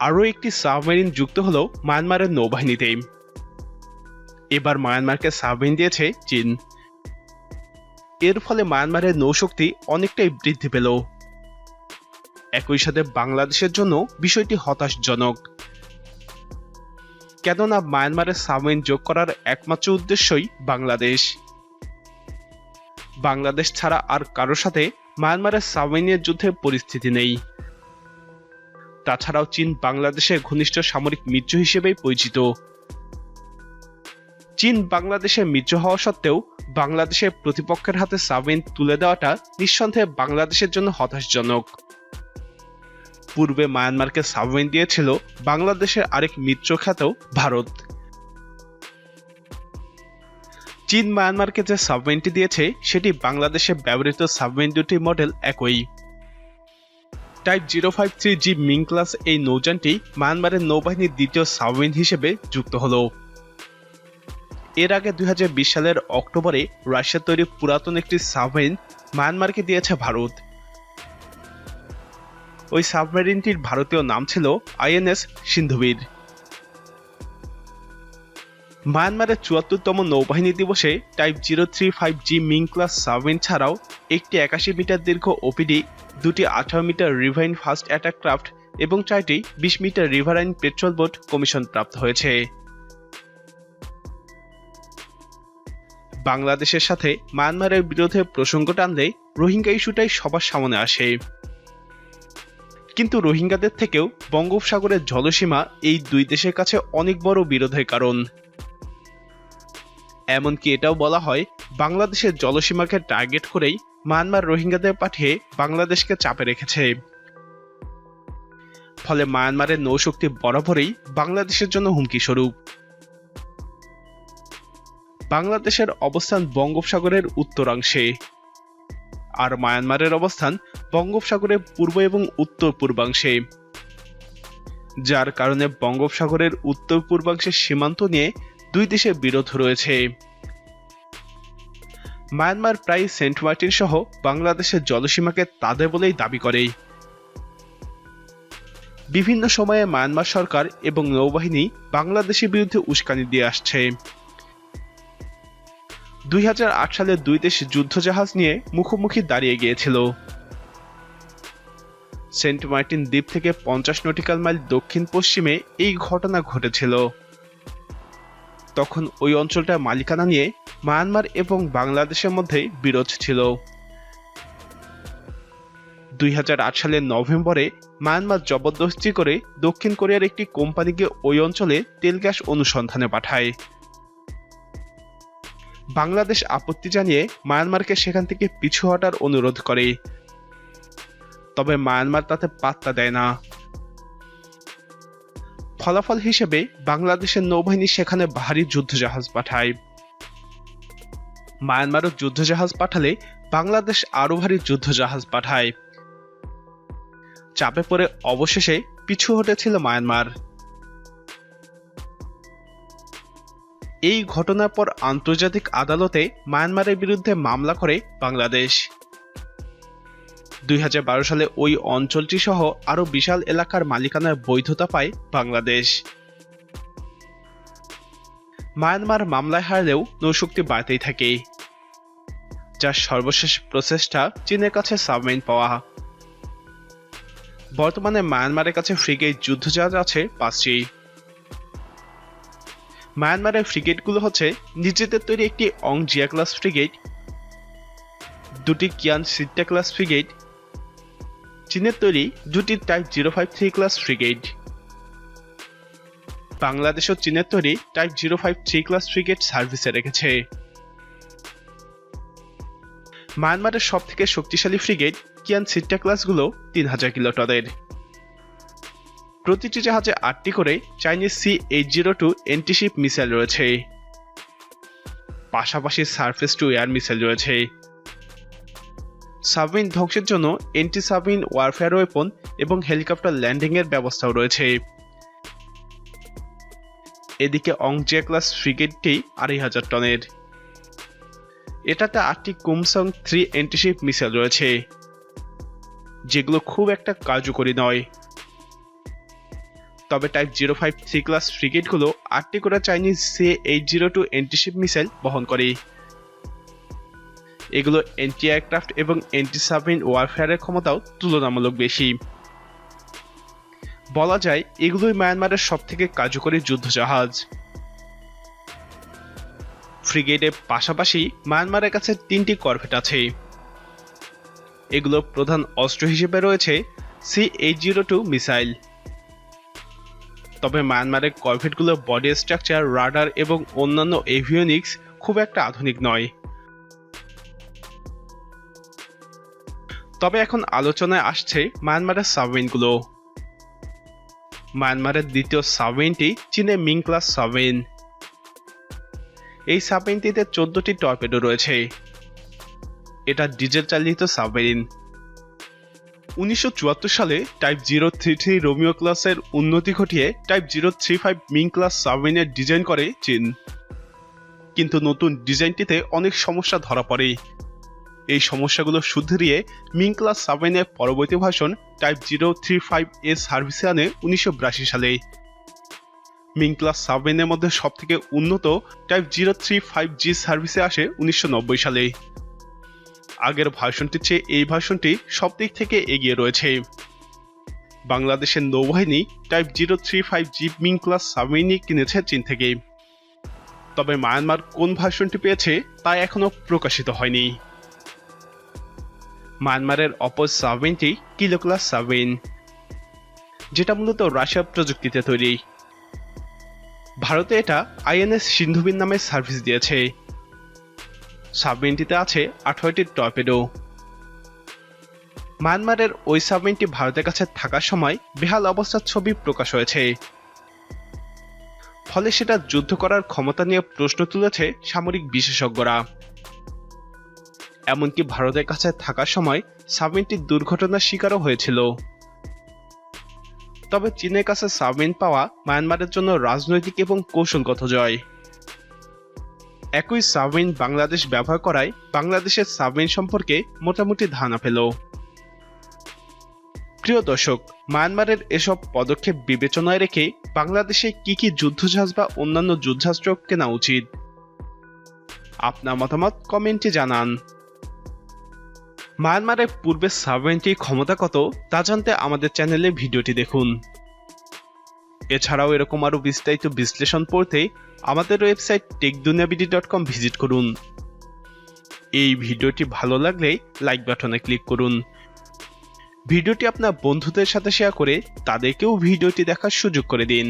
আরও একটি সাবমেরিন যুক্ত হলো মায়ানমারের নৌবাহিনীতে এবার মায়ানমারকে সাবমেরিন দিয়েছে চীন। এর ফলে মায়ানমারের নৌশক্তি অনেকটাই বৃদ্ধি পেল। একই সাথে বাংলাদেশের জন্য বিষয়টি হতাশজনক। কেননা মায়ানমারের সাবমেরিন যোগ করার একমাত্র উদ্দেশ্যই বাংলাদেশ। বাংলাদেশ ছাড়া আর কারোর সাথে মায়ানমারের সাবমেরিনের যুদ্ধে পরিস্থিতি নেই। তাছাড়াও চীন বাংলাদেশের ঘনিষ্ঠ সামরিক মিত্র হিসেবেই পরিচিত। চীন বাংলাদেশের মিত্র হওয়া সত্ত্বেও বাংলাদেশের প্রতিপক্ষের হাতে সাবমেরিন তুলে দেওয়াটা নিঃসন্দেহে বাংলাদেশের জন্য হতাশজনক। পূর্বে মায়ানমারকে সাবমেরিন দিয়েছিল বাংলাদেশের আরেক মিত্র খ্যাত ভারত। চীন মায়ানমারকে যে সাবমেরিনটি দিয়েছে, সেটি বাংলাদেশে ব্যবহৃত সাবমেরিন দুটি মডেল একই। Type zero five three G Ming class এই নৌযানটি মায়ানমারের নৌবাহিনীর দ্বিতীয় সাবমেরিন হিসেবে যুক্ত হলো। এর আগে দুই হাজার বিশ সালের অক্টোবরে রাশিয়ার তৈরি পুরাতন একটি সাবমেরিন মায়ানমারকে দিয়েছে ভারত। ওই সাবমেরিনটির ভারতীয় নাম ছিল আইএনএস সিন্ধুবীর। মায়ানমারের চুয়াত্তরতম নৌবাহিনী দিবসে type zero three five G Ming class submarine ছাড়াও একটি একাশি মিটার দীর্ঘ ওপিডি দুটি আঠারো metre riverine fast attack craft এবং চারটি বিশ metre riverine patrol boat commission প্রাপ্ত হয়েছে। বাংলাদেশের সাথে মায়ানমারের বিরোধে প্রসঙ্গ টানলে রোহিঙ্গা ইস্যুটাই সবার সামনে আসে। কিন্তু রোহিঙ্গাদের থেকেও বঙ্গোপসাগরের জলসীমা এই দুই দেশের কাছে অনেক বড় বিরোধের কারণ। এমনকি এটাও বলা হয়, বাংলাদেশের জলসীমাকে টার্গেট করেই মায়ানমার রোহিঙ্গাদের পাঠিয়ে বাংলাদেশকে চাপে রেখেছে। ফলে মায়ানমারের নৌশক্তি বরাবরই বাংলাদেশের জন্য হুমকি স্বরূপ বাংলাদেশের অবস্থান বঙ্গোপসাগরের উত্তরাংশে। আর মায়ানমারের অবস্থান বঙ্গোপসাগরের পূর্ব এবং উত্তর পূর্বাংশে যার কারণে বঙ্গোপসাগরের উত্তর পূর্বাংশের সীমান্ত নিয়ে দুই দেশের বিরোধ রয়েছে। মায়ানমার প্রায় সেন্ট মার্টিন সহ বাংলাদেশের জলসীমাকে তাদের বলেই দাবি করে। বিভিন্ন সময়ে মায়ানমার সরকার এবং নৌবাহিনী বাংলাদেশের বিরুদ্ধে উস্কানি দিয়ে আসছে। দুই হাজার আট সালে দুই দেশ যুদ্ধজাহাজ নিয়ে মুখোমুখি দাঁড়িয়ে গিয়েছিল। সেন্ট মার্টিন দ্বীপ থেকে পঞ্চাশ নটিক্যাল মাইল দক্ষিণ পশ্চিমে এই ঘটনা ঘটেছিল। তখন ওই অঞ্চলটার মালিকানা নিয়ে মায়ানমার এবং বাংলাদেশের মধ্যে বিরোধ ছিল। দুই হাজার আট সালের নভেম্বরে মায়ানমার জবরদস্তি করে দক্ষিণ কোরিয়ার একটি কোম্পানিকে ওই অঞ্চলে তেল গ্যাস অনুসন্ধানে পাঠায়। বাংলাদেশ আপত্তি জানিয়ে মায়ানমারকে সেখান থেকে পিছু হটার অনুরোধ করে। তবে মায়ানমার তাতে পাত্তা দেয় না। ফলাফল হিসেবে বাংলাদেশের নৌবাহিনী সেখানে ভারী যুদ্ধজাহাজ পাঠায়। মায়ানমারও যুদ্ধজাহাজ পাঠালে বাংলাদেশ আরও ভারী যুদ্ধজাহাজ পাঠায়। চাপে পড়ে অবশেষে পিছু হটেছিল মায়ানমার। এই ঘটনার পর আন্তর্জাতিক আদালতে মায়ানমারের বিরুদ্ধে মামলা করে বাংলাদেশ। দুই হাজার বারো সালে ওই অঞ্চলটি সহ আরও বিশাল এলাকার মালিকানার বৈধতা পায় বাংলাদেশ। মায়ানমার মামলায় হারলেও নৌশক্তি বাড়তেই থাকে, যার সর্বশেষ প্রচেষ্টা চীনের কাছে সাবমেরিন পাওয়া। বর্তমানে মায়ানমারের কাছে ফ্রিগেট যুদ্ধজাহাজ আছে পাঁচটি। মায়ানমারের ফ্রিগেটগুলো হচ্ছে নিজেদের তৈরি একটি অং জিয়া ক্লাস ফ্রিগেট দুটি কিয়ান সিট্টা ক্লাস ফ্রিগেট চীনের তৈরি দুটি type zero five three class frigate বাংলাদেশও চীনের তৈরি type zero five three class frigate সার্ভিসে রেখেছে। মায়ানমারের সব থেকে শক্তিশালী ফ্রিগেট কিয়ান সিট্টা ক্লাসগুলো তিন হাজার কিলোটনের প্রতিটি জাহাজে আটটি করে Chinese C eight zero two antiship missile রয়েছে। পাশাপাশি সার্ফেস টু এয়ার মিসাইল রয়েছে। সাবমেরিন ধ্বংসের জন্য এন্টি সাবমেরিন ওয়ারফেয়ার ওয়েপন এবং হেলিকপ্টার ল্যান্ডিং এর ব্যবস্থাও রয়েছে। এদিকে অংজিয়া ক্লাস ফ্রিগেটটি আড়াই হাজার টনের। এটাতে আটটি কুমসং থ্রি এন্টিশিপ মিসাইল রয়েছে, যেগুলো খুব একটা কার্যকরী নয়। তবে type zero five three class ফ্রিগেটগুলো আটটি করে Chinese C eight zero two antiship missile বহন করে। এগুলো অ্যান্টি এয়ারক্রাফট এবং অ্যান্টি সাবমেরিন ওয়ারফেয়ারের ক্ষমতাও তুলনামূলক বেশি। বলা যায়, এগুলোই মায়ানমারের সবথেকে কার্যকরী যুদ্ধজাহাজ। ফ্রিগেটের পাশাপাশি মায়ানমারের কাছে তিনটি করভেট আছে। এগুলো প্রধান অস্ত্র হিসেবে রয়েছে C eight zero two missile. তবে মায়ানমারের করভেটগুলোর বডি স্ট্রাকচার, রাডার এবং অন্যান্য এভিওনিক্স খুব একটা আধুনিক নয়। তবে এখন আলোচনায় আসছে মায়ানমারের সাবমেরিনগুলো। মায়ানমারের দ্বিতীয় সাবমেরিনটি চীনের মিং ক্লাস সাবমেরিন। এই সাবমেরিনটিতে চোদ্দটি টর্পেডো রয়েছে। এটা ডিজেল চালিত সাবমেরিন। উনিশশো সালে type zero three three Romeo ক্লাসের উন্নতি ঘটিয়ে type zero three five Ming class সাবমেরিনের design করে চীন। কিন্তু নতুন ডিজাইনটিতে অনেক সমস্যা ধরা পড়ে। এই সমস্যাগুলো শুধরিয়ে মিং ক্লাস সাবমেরিনের পরবর্তী ভাষণ type zero three five A সার্ভিসে আনে উনিশশো সালে। মিং ক্লাস সাবমেরিনের মধ্যে সবথেকে উন্নত type zero three five G সার্ভিসে আসে উনিশশো নব্বই সালে। আগের ভাষণটির চেয়ে এই ভাষণটি সব দিক থেকে এগিয়ে রয়েছে। বাংলাদেশের নৌবাহিনী type zero three five G Ming class সাবমেরিনই কিনেছে চীন থেকে। তবে মায়ানমার কোন ভার্সনটি পেয়েছে তা এখনও প্রকাশিত হয়নি। মায়ানমারের অপর সাবমেরিনটি কিলো ক্লাস সাবমেরিন যেটা মূলত রাশিয়া প্রযুক্তিতে তৈরি। ভারতে এটা আইএনএস সিন্ধুবিন নামে সার্ভিস দিয়েছে। সাবমেরিনটিতে আছে আঠারোটি টর্পেডো মায়ানমারের ওই সাবমেরিনটি ভারতের কাছে থাকার সময় বেহাল অবস্থার ছবি প্রকাশ হয়েছে। ফলে সেটা যুদ্ধ করার ক্ষমতা নিয়ে প্রশ্ন তুলেছে সামরিক বিশেষজ্ঞরা। এমনকি ভারতের কাছে থাকার সময় সাবমেরিনটি দুর্ঘটনার শিকারও হয়েছিল। তবে চীনের কাছে সাবমেরিন পাওয়া মায়ানমারের জন্য রাজনৈতিক এবং কৌশলগত জয়। একই সাবমেরিন বাংলাদেশ ব্যবহার করায় বাংলাদেশের সাবমেরিন সম্পর্কে মোটামুটি ধারণা পেল। প্রিয় দর্শক, মায়ানমারের এসব পদক্ষেপ বিবেচনায় রেখে বাংলাদেশে কি কি যুদ্ধজাহাজ বা অন্যান্য যুদ্ধাস্ত্র কেনা উচিত? আপনার মতামত কমেন্টে জানান। মায়ানমারের পূর্বে সাবমেরিনটির ক্ষমতা কত, তা জানতে আমাদের চ্যানেলে ভিডিওটি দেখুন। এছাড়াও এরকম আরও বিস্তারিত বিশ্লেষণ পড়তে আমাদের ওয়েবসাইট টেকদুনিয়াবিডি ডট কম ভিজিট করুন। এই ভিডিওটি ভালো লাগলে লাইক বাটনে ক্লিক করুন। ভিডিওটি আপনার বন্ধুদের সাথে শেয়ার করে তাদেরকেও ভিডিওটি দেখার সুযোগ করে দিন।